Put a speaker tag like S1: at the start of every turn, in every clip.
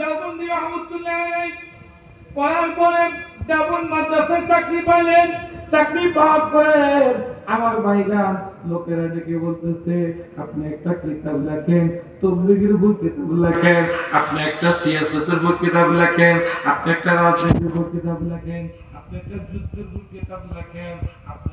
S1: দেওবন্দি রহমতুল্লাহ পড়ার পরে দেওবন্দ মাদ্রাসায় চাকরি পাইলেন, চাকরি পাওয়ার পরে আমার ভাইরা লোকেরা ডেকে বলতেছে, আপনি একটা কিতাব লেখেন, তবলিগের উপর কিতাব লেখেন, আপনি একটা সিয়াসতের উপর কিতাব লেখেন, আপনি একটা রাজনীতির উপর কিতাব লেখেন, আপনি একটা যুদ্ধের উপর কিতাব লেখেন, আপনি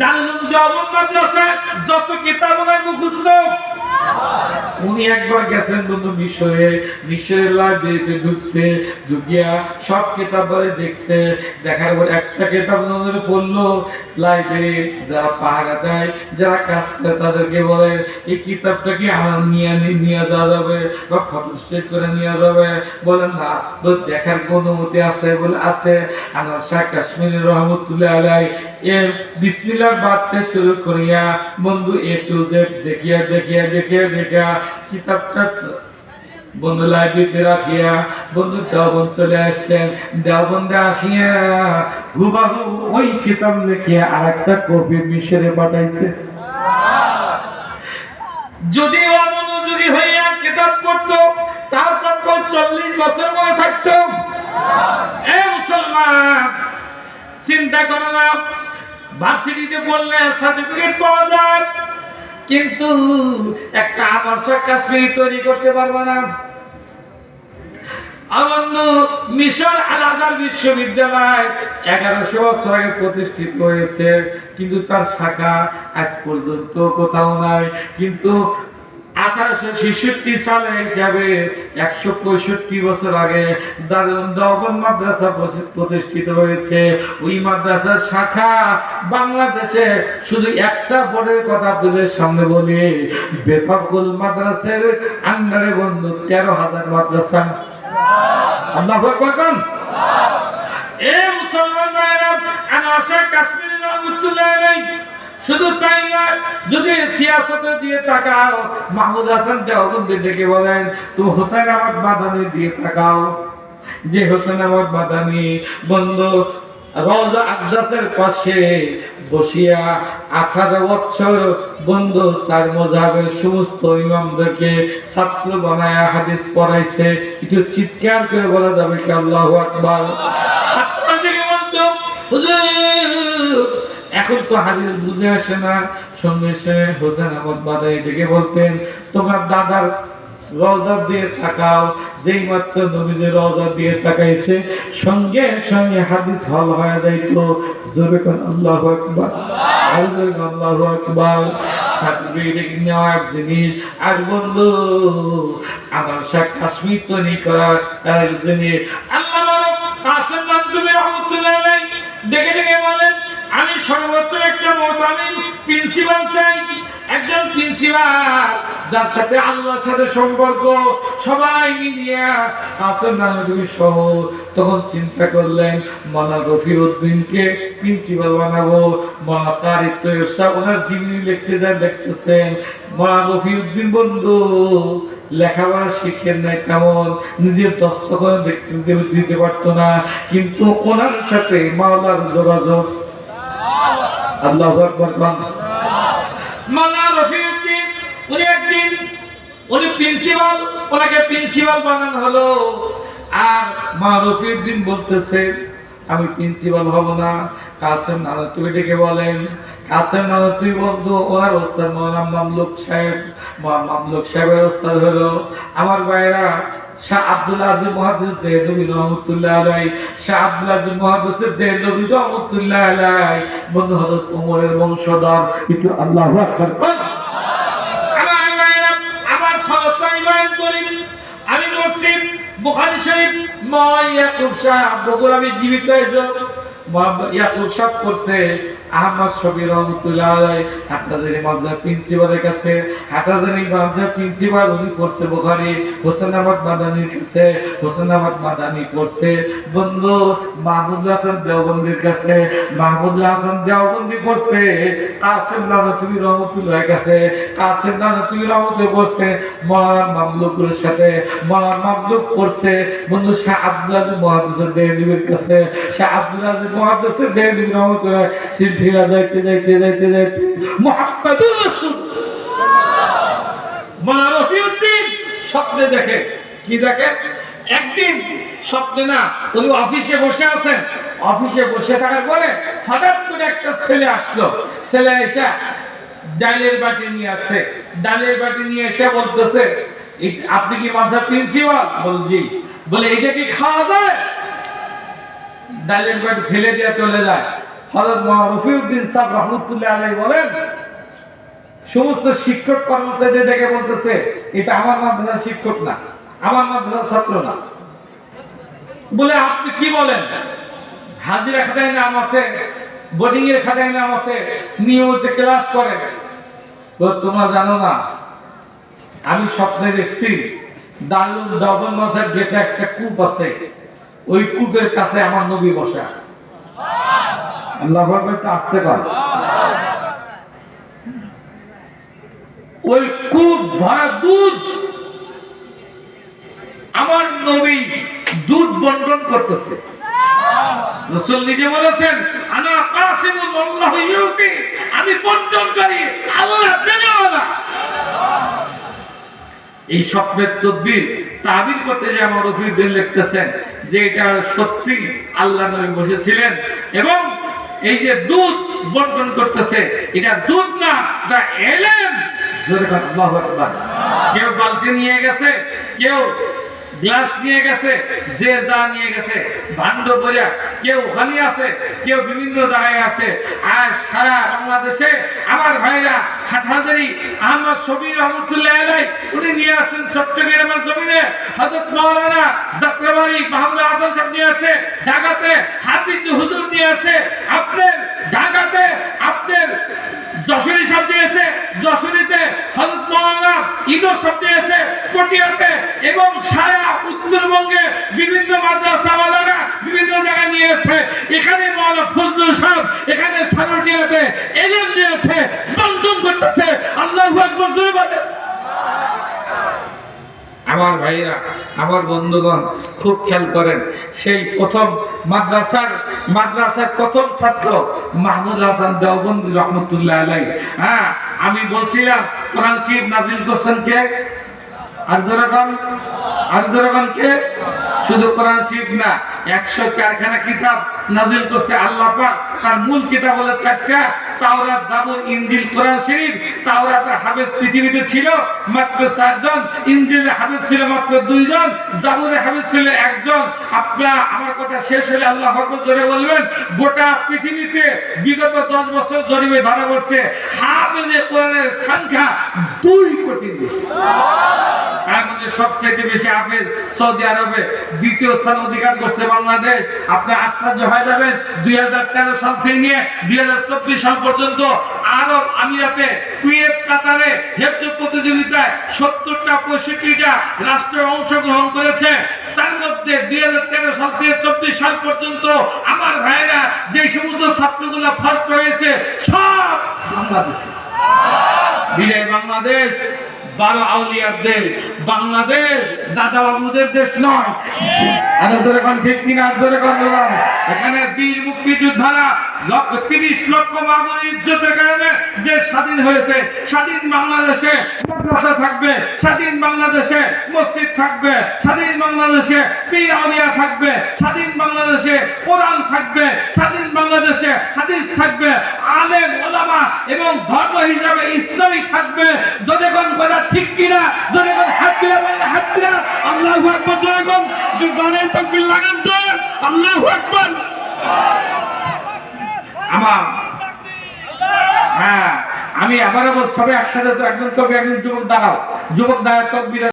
S1: দারুল দেওবন্দ যত কিতাব মুখস্থ। উনি একবার গেছেন বন্ধু মিশরে, মিশরের লাইব্রেরিতে ঢুকছে, ঢুকিয়া সব কিতাব বলে দেখছে। দেখার পর একটা কিতাব নজরে পড়ল, লাইব্রেরি যারা পাহারা দেয়, যারা কাজ করে তাদেরকে বলে, এই কিতাবটা কি আমার নিয়ে নিয়ে যাওয়া যাবে? বা ফটোস্টেট করে নিয়ে যাবে? বলেন না তো দেখার কোন অনুমতি আছে বলে আছে। আমার শাহ কাশ্মীর রহমতুল্লাহ আলাই এর বিসমিল্লাহ বাদতে শুরু করিয়া, বন্ধু, এ টু জেড দেখিয়া দেখিয়া দেখিয়া দেখিয়া কিতাবটা বন্ধু লাইব্রেরিতে রাখিয়া বন্ধু দেওবন চলে আসলেন। দেওবন্দে আসিয়া হুবাহু ওই কিতাব লিখিয়া আর একটা কপি মিশরে পাঠাইছে। যদি অমনোযোগী হইয়া কিতাব পড়তো তারপর চল্লিশ বছর মনে থাকতো। এ মুসলমান, চিন্তা করো না, ভার্সিটিতে পড়লে সার্টিফিকেট পাওয়া যায়। কিন্তু একটা আদর্শ কাশ্মীরি তৈরি করতে পারব না। মিশর বিশ্ববিদ্যালয় এগারোশো বছর আগে প্রতিষ্ঠিত হয়েছে, কিন্তু তার শাখা আজ পর্যন্ত কোথাও নাই। কিন্তু আঠারোশো ছেষট্টি সালে একশো পঁয়ষট্টি বছর আগে মাদ্রাসা প্রতিষ্ঠিত হয়েছে। ওই মাদ্রাসার শাখা বাংলাদেশে শুধু একটা বোর্ডের কথা আপনাদের সামনে বলি বেফাকুল মাদ্রাসের আন্ডারে বন্ধু তেরো হাজার মাদ্রাসা। এ মুসলমান আমার কাশ্মীরি রহমতুল্লাহ শুধু তাই নয়, যদি সিয়াসতে দিয়ে তাকাও, মাহমুদ হাসান দেওবন্দি ডেকে বলেন, তুমি হোসেন আহমদ বাদানি দিয়ে তাকাও। যে হোসেন আহমদ বাদানি বন্ধু আকদাসের পাশে বসিয়া আঠারো বছর বন্ধু মজাবের সমস্ত ইমামদেরকে ছাত্র বানায় হাদিস পড়াইছে। চিৎকার করে বলা যাবে কি আল্লাহ ছাত্র থেকে বলতো এখন তো হাদিস বুঝে আসে না। সঙ্গে হোসেন আহমদ বাদাই ডেকে বলতেন, তোমার দাদার রওজা দিয়ে তাকাও, যেই মাত্র নবীদের রওজা দিয়ে তাকাইছে, সঙ্গে সঙ্গে হাদিস হল হয়ে যাইত। জোরে আল্লাহু আকবার আর আমার কাশ্মীর তৈরি আল্লাহ আমি সর্বত্র একটা মত, আমি প্রিন্সিপাল চাই। একজন প্রিন্সিপাল যার সাথে আল্লাহর সাথে সম্পর্ক, সবাই মিলিয়া আসেন না তুমি সহ তখন চিন্তা করলেন, মানা রফি উদ্দিনকে প্রিন্সিপাল বানাবো। মানা তারিক তৈব সাহেব, ওনার জীবনী লিখতে যা লিখতেছেন, মানা রফি বন্ধু, লেখাপড়া শিখেন নাই তেমন, নিজের দস্তখনে দেখতে দিতে- দিতে পারতো না। কিন্তু ওনার সাথে মাওলার যোগাযোগ আল্লাহ রফিউদ্দিন, উনি একদিন, উনি প্রিন্সিপাল, ওনাকে প্রিন্সিপাল বানানো হলো। আর মা রফিউদ্দিন বলতেছে, আমি প্রিন্সিপাল হব না। কাসেম নানা তুই ডেকে বলেন। কাসেম নানা, তুই বলতো ওনার ওস্তাদ মৌলানা মামলুক সাহেব। মামলুক সাহেবের ওস্তাদ হলো। আমার ভাইরা শাহ আব্দুল আজিজ মুহাদ্দিস দেহলভী রহমতুল্লাহ আলাই শাহ আব্দুল আজিজ মুহাদ্দিস দেহলভী রহমতুল্লাহ আলাই বন্ধু হযরত ওমরের বংশধর। একটু আল্লাহু। আমার বুখারী শরীফ, মা ইয়াকুব শাহ বগুড়া আমি জীবিত হয়েছে ইয়াকুব সাহ করছে আহমদ শফি রহমতুল্লাহ প্রিন্সিপালের কাছে প্রিন্সিপাল উনি বুখারী মাদানির কাছে মাদানি বন্ধু, মাহমুদুল হাসান দেওবন্দির কাছে, মাহমুদুল হাসান দেওবন্দি কাসেম নানতুবি রহমতুল্লাহ কাছে, কাসেম রহমতুল্লাহ করছে মৌলানা মামলুকের সাথে, মৌলানা মামলুক করছে বন্ধু, শাহ আব্দুল আজিজ মহাদিসের দেহলিবির কাছে, শাহ আব্দুল দেহলিবি রহমতুল্লাহ সিলসিলা যাইতে যাইতে যাইতে যাইতে। মুহাম্মাদুর রাসূল। স্বপ্নে দেখে। কি দেখে? একদিন স্বপ্নে না, উনি অফিসে বসে আছেন। অফিসে বসে থাকার পরে হঠাৎ করে একটা ছেলে আসলো। ছেলে এসে ডালের বাটি নিয়ে আসছে। ডালের বাটি নিয়ে এসে বলতেছে আপনি কি মাদ্রাসা প্রিন্সিপাল? বল, জি। বলে এটা কি খাওয়া যায়? ডালের বাটি ফেলে দিয়ে চলে যায়। রফিউদ্দিন সাহেব রহমতুল্লাহ আলাই বলেন, সমস্ত শিক্ষক কর্মচারীদের ডেকে বলতেছে, এটা আমার মাদ্রাসার শিক্ষক না, আমার মাদ্রাসার ছাত্র না। বলে, আপনি কি বলেন? হাজিরা খাতায় নাম আছে বোর্ডিং এর খাতায় নাম আছে, নিয়মিত ক্লাস করে। তোমরা জানো না, আমি স্বপ্নে দেখছি, দারুল দবন মাসের গেটে একটা কূপ আছে, ওই কূপের কাছে আমার নবী বসা আল্লাহ আমার নবী দুধ বন্টন করতেছে। নিজে বলেছেন আল্লাহ আমি বন্টনকারী আল্লাহ দেনেওয়ালা এই স্বপ্নের তদবির তাবির করতে যে আমার রফিউদ্দিন লিখতেছেন, যে এটা সত্যি, আল্লাহ নবী বসেছিলেন এবং এই যে দুধ বর্জন করতেছে, এটা দুধ না, এটা এলেম। কেউ বালতি নিয়ে গেছে, কেউ গ্লাস নিয়ে গেছে, যে যা নিয়ে গেছে, ভাণ্ড করিয়া কেউ ওখানে আছে, কেউ বিভিন্ন জায়গায় আছে। আর সারা বাংলাদেশে আমার ভাইরা হাটহাজারি আহমদ শবীর রহমতুল্লাহ আলাই, উনি নিয়ে আসেন চট্টগ্রামের জমিনে। হযরত মাওলানা যাত্রাবাড়ি মাহমুদ আজম সাহেব নিয়ে আছে ঢাকাতে হাফিজ হুজুর নিয়ে আছে আপনার ঢাকাতে আপনার যশোরী সব দিয়েছে, যশোরীতে হযরত মাওলানা ঈদর সব দিয়েছে, পটিয়াতে এবং সারা উত্তরবঙ্গে বিভিন্ন মাদ্রাসাওয়ালারা বিভিন্ন জায়গায় নিয়েছে এখানে মহানা ফজলুল সাহেব, এখানে সারটিয়াতে এলেম দিয়েছে, বন্ধন করতেছে। আল্লাহ আকবার আমার ভাইয়েরা, আমার বন্ধুগণ, খুব খেয়াল করেন, সেই প্রথম মাদ্রাসার মাদ্রাসার প্রথম ছাত্র মাহমুদ হাসান দেওবন্দি রহমতুল্লাহ আলাই হ্যাঁ আমি বলছিলাম, কোরআন শিব নাজিল করছেন কে? আর রহমান আর রহমান কে? শুধু কোরআন শিব না, একশো চারখানা কিতাব নাজিল করছে আল্লাহ পাক। তার মূল কিতাব হলো চারটা, তাওরাত, জাবুর, ইনজিল, কোরআন শরীফ। তাওরাতের হাফেজ পৃথিবীতে ছিল মাত্র চারজন, ইনজিলের হাফেজ ছিল মাত্র দুইজন, জাবুরের হাফেজ ছিল একজন। আপনারা, আমার কথা শেষ হলে আল্লাহ হকর জোরে বলবেন, গোটা পৃথিবীতে বিগত দশ বছর জরিপে ধরা পড়ছে, হাফেজে কোরআনের সংখ্যা দুই কোটি বেশি। তার সবচেয়ে বেশি হাফেজ সৌদি আরবে দ্বিতীয় স্থান অধিকার করছে বাংলাদেশ। আপনি আশ্চর্য হয়ে যাবেন, দুই হাজার তেরো সাল থেকে নিয়ে দুই হাজার চব্বিশ সাল পর্যন্ত আরব আমিরাতে কুয়েত, কাতারে হেফজ প্রতিযোগিতায় সত্তরটা, পঁয়ষট্টিটা রাষ্ট্র অংশগ্রহণ করেছে। তার মধ্যে দুই হাজার তেরো সাল থেকে চব্বিশ সাল পর্যন্ত আমার ভাইরা যে সমস্ত ছাত্রগুলো ফার্স্ট হয়েছে, সব বাংলাদেশ। বাংলাদেশ। বারো আউলিয়ার দেশ বাংলাদেশ দাদা বাবুদের দেশ নয়। আর ঠিক কিনা? এখানে বীর মুক্তিযোদ্ধারা লক্ষ তিরিশ লক্ষ ইজ্জতের কারণে দেশ স্বাধীন হয়েছে। স্বাধীন বাংলাদেশে মাদ্রাসা থাকবে, স্বাধীন বাংলাদেশে মসজিদ থাকবে, স্বাধীন বাংলাদেশে পীর আউলিয়া থাকবে, স্বাধীন বাংলাদেশে কোরআন থাকবে, স্বাধীন বাংলাদেশে হাদিস থাকবে। আলেম ওলামা এবং ধর্ম হিসাবে থাকবে। যতক্ষণ কথা ঠিক কিনা? হাত বললে হাত আল্লাহ আকবর লাগান তো। আকবর। আমার। হ্যাঁ আমি আবারও সবাই একসাথে একজন তবে একজন যুবক দাঁড়াও যুবক দাঁড়ায় তকবির